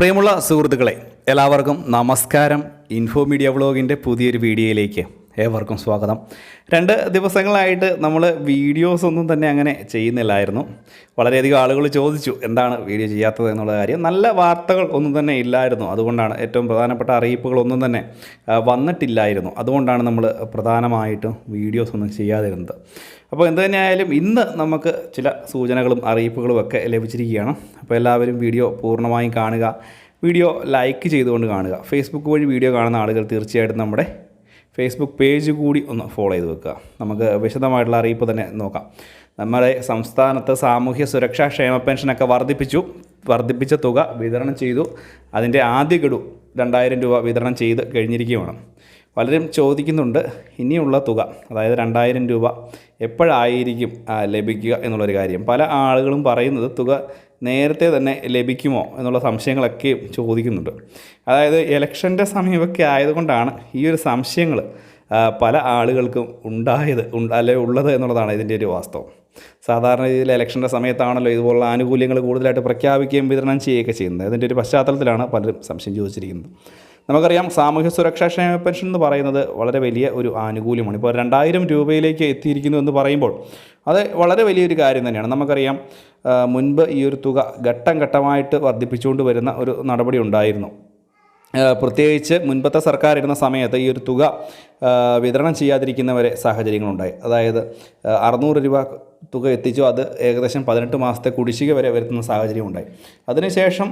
പ്രിയമുള്ള സുഹൃത്തുക്കളെ എല്ലാവർക്കും നമസ്കാരം. ഇൻഫോ മീഡിയ വ്ളോഗിന്റെ പുതിയൊരു വീഡിയോയിലേക്ക്. ഏവർക്കും സ്വാഗതം. രണ്ട് ദിവസങ്ങളായിട്ട് നമ്മൾ വീഡിയോസ് ഒന്നും തന്നെ അങ്ങനെ ചെയ്യുന്നില്ലായിരുന്നു. വളരെയധികം ആളുകൾ ചോദിച്ചു എന്താണ് വീഡിയോ ചെയ്യാത്തത് എന്നുള്ള കാര്യം. നല്ല വാർത്തകൾ ഒന്നും തന്നെ ഇല്ലായിരുന്നു. അതുകൊണ്ടാണ് ഏറ്റവും പ്രധാനപ്പെട്ട അറിയിപ്പുകളൊന്നും തന്നെ വന്നിട്ടില്ലായിരുന്നു. അതുകൊണ്ടാണ് നമ്മൾ പ്രധാനമായിട്ടും വീഡിയോസ് ഒന്നും ചെയ്യാതിരുന്നത്. അപ്പോൾ എന്ത് തന്നെയായാലും ഇന്ന് നമുക്ക് ചില സൂചനകളും അറിയിപ്പുകളും ഒക്കെ ലഭിച്ചിരിക്കുകയാണ്. അപ്പോൾ എല്ലാവരും വീഡിയോ പൂർണമായും കാണുക. വീഡിയോ ലൈക്ക് ചെയ്തുകൊണ്ട് കാണുക. ഫേസ്ബുക്ക് വഴി വീഡിയോ കാണുന്ന ആളുകൾ തീർച്ചയായിട്ടും നമ്മുടെ ഫേസ്ബുക്ക് പേജ് കൂടി ഒന്ന് ഫോളോ ചെയ്ത് വെക്കുക. നമുക്ക് വിശദമായിട്ടുള്ള അറിയിപ്പ് തന്നെ നോക്കാം. നമ്മുടെ സംസ്ഥാനത്ത് സാമൂഹ്യ സുരക്ഷാ ക്ഷേമ പെൻഷനൊക്കെ വർദ്ധിപ്പിച്ചു. വർദ്ധിപ്പിച്ച തുക വിതരണം ചെയ്തു. അതിന്റെ ആദ്യ ഗഡു രണ്ടായിരം രൂപ വിതരണം ചെയ്ത് കഴിഞ്ഞിരിക്കുകയാണ്. പലരും ചോദിക്കുന്നുണ്ട് ഇനിയുള്ള തുക അതായത് രണ്ടായിരം രൂപ എപ്പോഴായിരിക്കും ലഭിക്കുക എന്നുള്ളൊരു കാര്യം. പല ആളുകളും പറയുന്നത് തുക നേരത്തെ തന്നെ ലഭിക്കുമോ എന്നുള്ള സംശയങ്ങളൊക്കെ ചോദിക്കുന്നുണ്ട്. അതായത് ഇലക്ഷന്റെ സമയമൊക്കെ ആയതുകൊണ്ടാണ് ഈ ഒരു സംശയങ്ങൾ പല ആളുകൾക്കും ഉണ്ടായത് ഉണ്ട് അല്ലെ ഉള്ളത് എന്നുള്ളതാണ് ഇതിന്റെ ഒരു വാസ്തവം. സാധാരണ രീതിയിൽ ഇലക്ഷന്റെ സമയത്താണല്ലോ ഇതുപോലുള്ള ആനുകൂല്യങ്ങൾ കൂടുതലായിട്ട് പ്രഖ്യാപിക്കുകയും വിതരണം ചെയ്യുകയൊക്കെ ചെയ്യുന്നത്. അതിന്റെ ഒരു പശ്ചാത്തലത്തിലാണ് പലരും സംശയം ചോദിച്ചിരിക്കുന്നത്. നമുക്കറിയാം സാമൂഹ്യ സുരക്ഷാ ക്ഷേമ പെൻഷൻ എന്ന് പറയുന്നത് വളരെ വലിയ ഒരു ആനുകൂല്യമാണ്. ഇപ്പോൾ രണ്ടായിരം രൂപയിലേക്ക് എത്തിയിരിക്കുന്നു എന്ന് പറയുമ്പോൾ അത് വളരെ വലിയൊരു കാര്യം തന്നെയാണ്. നമുക്കറിയാം മുൻപ് ഈ ഒരു തുക ഘട്ടം ഘട്ടമായിട്ട് വർദ്ധിപ്പിച്ചുകൊണ്ട് വരുന്ന ഒരു നടപടി ഉണ്ടായിരുന്നു. പ്രത്യേകിച്ച് മുൻപത്തെ സർക്കാർ ഇരുന്ന സമയത്ത് ഈ ഒരു തുക വിതരണം ചെയ്യാതിരിക്കുന്നവരെ സാഹചര്യങ്ങളുണ്ടായി. അതായത് അറുന്നൂറ് രൂപ തുക എത്തിച്ചു അത് ഏകദേശം പതിനെട്ട് മാസത്തെ കുടിശ്ശിക വരെ വരുത്തുന്ന സാഹചര്യം ഉണ്ടായി അതിനുശേഷം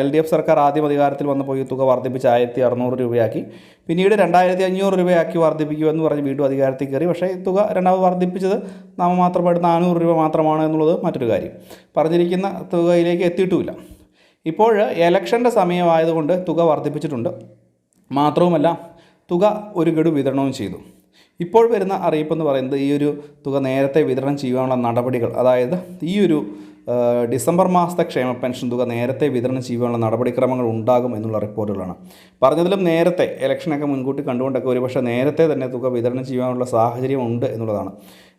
എൽ ഡി എഫ് സർക്കാർ ആദ്യം അധികാരത്തിൽ വന്നപ്പോൾ ഈ തുക വർദ്ധിപ്പിച്ച് ആയിരത്തി അറുന്നൂറ് രൂപയാക്കി. പിന്നീട് രണ്ടായിരത്തി അഞ്ഞൂറ് രൂപയാക്കി വർദ്ധിപ്പിക്കുമെന്ന് പറഞ്ഞ് വീണ്ടും അധികാരത്തിൽ കയറി. പക്ഷേ ഈ തുക രണ്ടാമത് വർദ്ധിപ്പിച്ചത് നാമമാത്രമായിട്ട് നാനൂറ് രൂപ മാത്രമാണ് എന്നുള്ളത് മറ്റൊരു കാര്യം. പറഞ്ഞിരിക്കുന്ന തുകയിലേക്ക് എത്തിയിട്ടുമില്ല. ഇപ്പോൾ എലക്ഷന്റെ സമയമായതുകൊണ്ട് തുക വർദ്ധിപ്പിച്ചിട്ടുണ്ട്. മാത്രവുമല്ല തുക ഒരു ഗഡു വിതരണവും ചെയ്തു. ഇപ്പോൾ വരുന്ന അറിയിപ്പെന്ന് പറയുന്നത് ഈ ഒരു തുക നേരത്തെ വിതരണം ചെയ്യാനുള്ള നടപടികൾ അതായത് ഈ ഒരു ഡിസംബർ മാസത്തെ ക്ഷേമ പെൻഷൻ തുക നേരത്തെ വിതരണം ചെയ്യാനുള്ള നടപടിക്രമങ്ങൾ ഉണ്ടാകും എന്നുള്ള റിപ്പോർട്ടുകളാണ്. പറഞ്ഞതിലും നേരത്തെ ഇലക്ഷനൊക്കെ മുൻകൂട്ടി കണ്ടുകൊണ്ടൊക്കെ ഒരുപക്ഷെ നേരത്തെ തന്നെ തുക വിതരണം ചെയ്യാനുള്ള സാഹചര്യം ഉണ്ട് എന്നുള്ളതാണ്.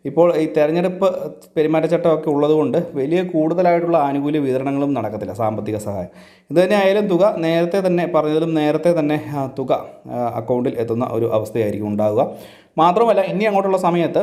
ഇപ്പോൾ ഈ തെരഞ്ഞെടുപ്പ് പെരുമാറ്റച്ചട്ടമൊക്കെ ഉള്ളതുകൊണ്ട് വലിയ കൂടുതലായിട്ടുള്ള ആനുകൂല്യ വിതരണങ്ങളും നടക്കത്തില്ല സാമ്പത്തിക സഹായം. ഇത് തന്നെ ആയാലും തുക നേരത്തെ തന്നെ പറഞ്ഞതിലും നേരത്തെ തന്നെ തുക അക്കൗണ്ടിൽ എത്തുന്ന ഒരു അവസ്ഥയായിരിക്കും ഉണ്ടാവുക. മാത്രമല്ല ഇനി അങ്ങോട്ടുള്ള സമയത്ത്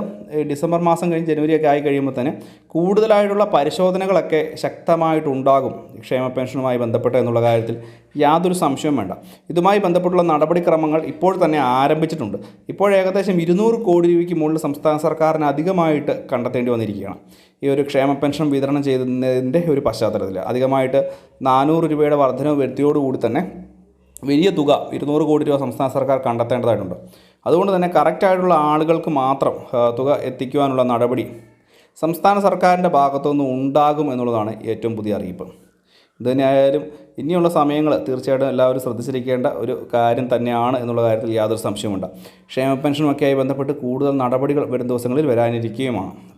ഡിസംബർ മാസം കഴിഞ്ഞ് ജനുവരിയൊക്കെ ആയി കഴിയുമ്പോൾ തന്നെ കൂടുതലായിട്ടുള്ള പരിശോധനകളൊക്കെ ശക്തമായിട്ടുണ്ടാകും ക്ഷേമ പെൻഷനുമായി ബന്ധപ്പെട്ട് എന്നുള്ള കാര്യത്തിൽ യാതൊരു സംശയവും വേണ്ട. ഇതുമായി ബന്ധപ്പെട്ടുള്ള നടപടിക്രമങ്ങൾ ഇപ്പോൾ തന്നെ ആരംഭിച്ചിട്ടുണ്ട്. ഇപ്പോൾ ഏകദേശം ഇരുന്നൂറ് കോടി രൂപയ്ക്ക് മുകളിൽ സംസ്ഥാന സർക്കാരിന് അധികമായിട്ട് കണ്ടെത്തേണ്ടി വന്നിരിക്കുകയാണ്. ഈ ഒരു ക്ഷേമ പെൻഷൻ വിതരണം ചെയ്യുന്നതിന്റെ ഒരു പശ്ചാത്തലത്തിൽ അധികമായിട്ട് നാനൂറ് രൂപയുടെ വർധനവ് വരുത്തിയോടുകൂടി തന്നെ വലിയ തുക ഇരുന്നൂറ് കോടി രൂപ സംസ്ഥാന സർക്കാർ കണ്ടെത്തേണ്ടതായിട്ടുണ്ട്. അതുകൊണ്ട് തന്നെ കറക്റ്റായിട്ടുള്ള ആളുകൾക്ക് മാത്രം തുക എത്തിക്കുവാനുള്ള നടപടി സംസ്ഥാന സർക്കാരിന്റെ ഭാഗത്തുനിന്ന് ഉണ്ടാകും എന്നുള്ളതാണ് ഏറ്റവും പുതിയ അറിയിപ്പ്. ഇതുതന്നെയായാലും ഇനിയുള്ള സമയങ്ങൾ തീർച്ചയായിട്ടും എല്ലാവരും ശ്രദ്ധിച്ചിരിക്കേണ്ട ഒരു കാര്യം തന്നെയാണ് എന്നുള്ള കാര്യത്തിൽ യാതൊരു സംശയമുണ്ട് ക്ഷേമ പെൻഷനുമൊക്കെയായി ബന്ധപ്പെട്ട് കൂടുതൽ നടപടികൾ വരും ദിവസങ്ങളിൽ വരാനിരിക്കുകയുമാണ്.